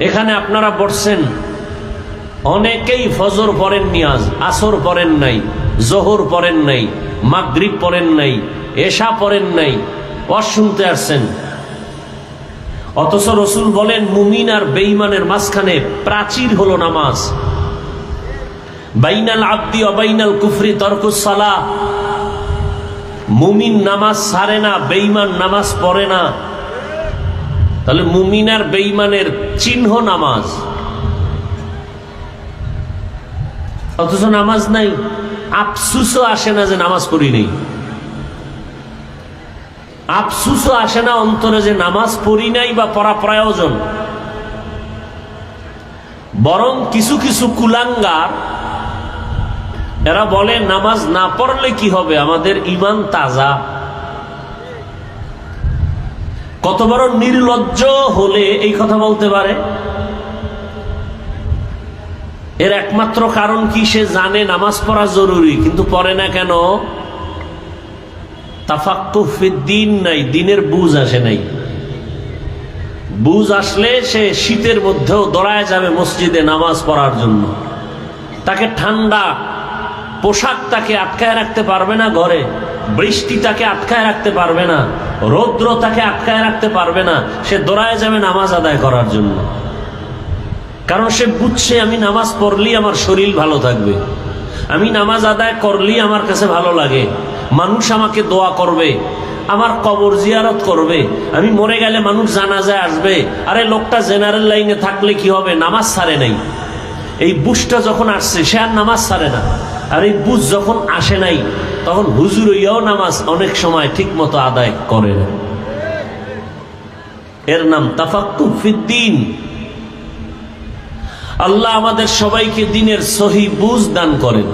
এখানে আপনারা পড়ছেন অনেকেই ফজর পড়েন নিয়াজ আসর পড়েন নাই, জোহর পড়েন নাই, মাগরিব পড়েন নাই, এশা পড়েন নাই, ওয়াজ শুনতে আসছেন। অথচ রসুল বলেন, মুমিন আর বেইমানের মাঝখানে প্রাচীর হলো নামাজ। বাইনাল আব্দি অবাইনাল কুফরি তর্কুসালা মুমিন নামাজ সারে না বেইমান নামাজ পড়ে না। তাহলে মুমিনার বেইমানের চিহ্ন নামাজ। অথচ নামাজ নাই, আফসুসও আসে না যে নামাজ পড়ি নেই। আফসুসও আসে না অন্তরে যে নামাজ পড়ি নাই বা পড়া প্রয়োজন। বরং কিছু কিছু কুলাঙ্গার, এরা বলে, নামাজ না পড়লে কি হবে? আমাদের ইমান তাজা। কত বড় নির্লজ্জ হলে এই কথা বলতে পারে? এর একমাত্র কারণ কি সে জানে নামাজ পড়া জরুরি, কিন্তু পড়ে না কেন? দিন নাই, দিনের বুঝ আসে নাই। বুঝ আসলে সে শীতের মধ্যেও দড়ায় যাবে মসজিদে নামাজ পড়ার জন্য। তাকে ঠান্ডা পোশাক তাকে আটকায় রাখতে পারবে না ঘরে। বৃষ্টি তাকে আটকায় রাখতে পারবে না, রৌদ্র তাকে আটকায় রাখতে পারবে না, সে দৌড়ায় যাবে নামাজ আদায় করার জন্য। কারণ সে বুঝছে, আমি নামাজ পড়লেই আমার শরীর ভালো থাকবে। আমি নামাজ আদায় করলেই আমার কাছে ভালো লাগে। মানুষ আমাকে দোয়া করবে, আমার কবর জিয়ারত করবে। আমি মরে গেলে মানুষ জানাজায় আসবে। আরে লোকটা জেনারেল লাইনে থাকলে কি হবে? নামাজ ছাড়ে নাই। এই বুঝটা যখন আসছে, সে আর নামাজ ছাড়ে না। আর এই বুঝ যখন আসে নাই তখন হুজুর ইয়াও নামাজ অনেক সময় ঠিক মতো আদায় করে না। এর নাম তাফাকুফিদ্দিন আল্লাহ আমাদের সবাইকে দিনের সহি বুঝ দান করেন।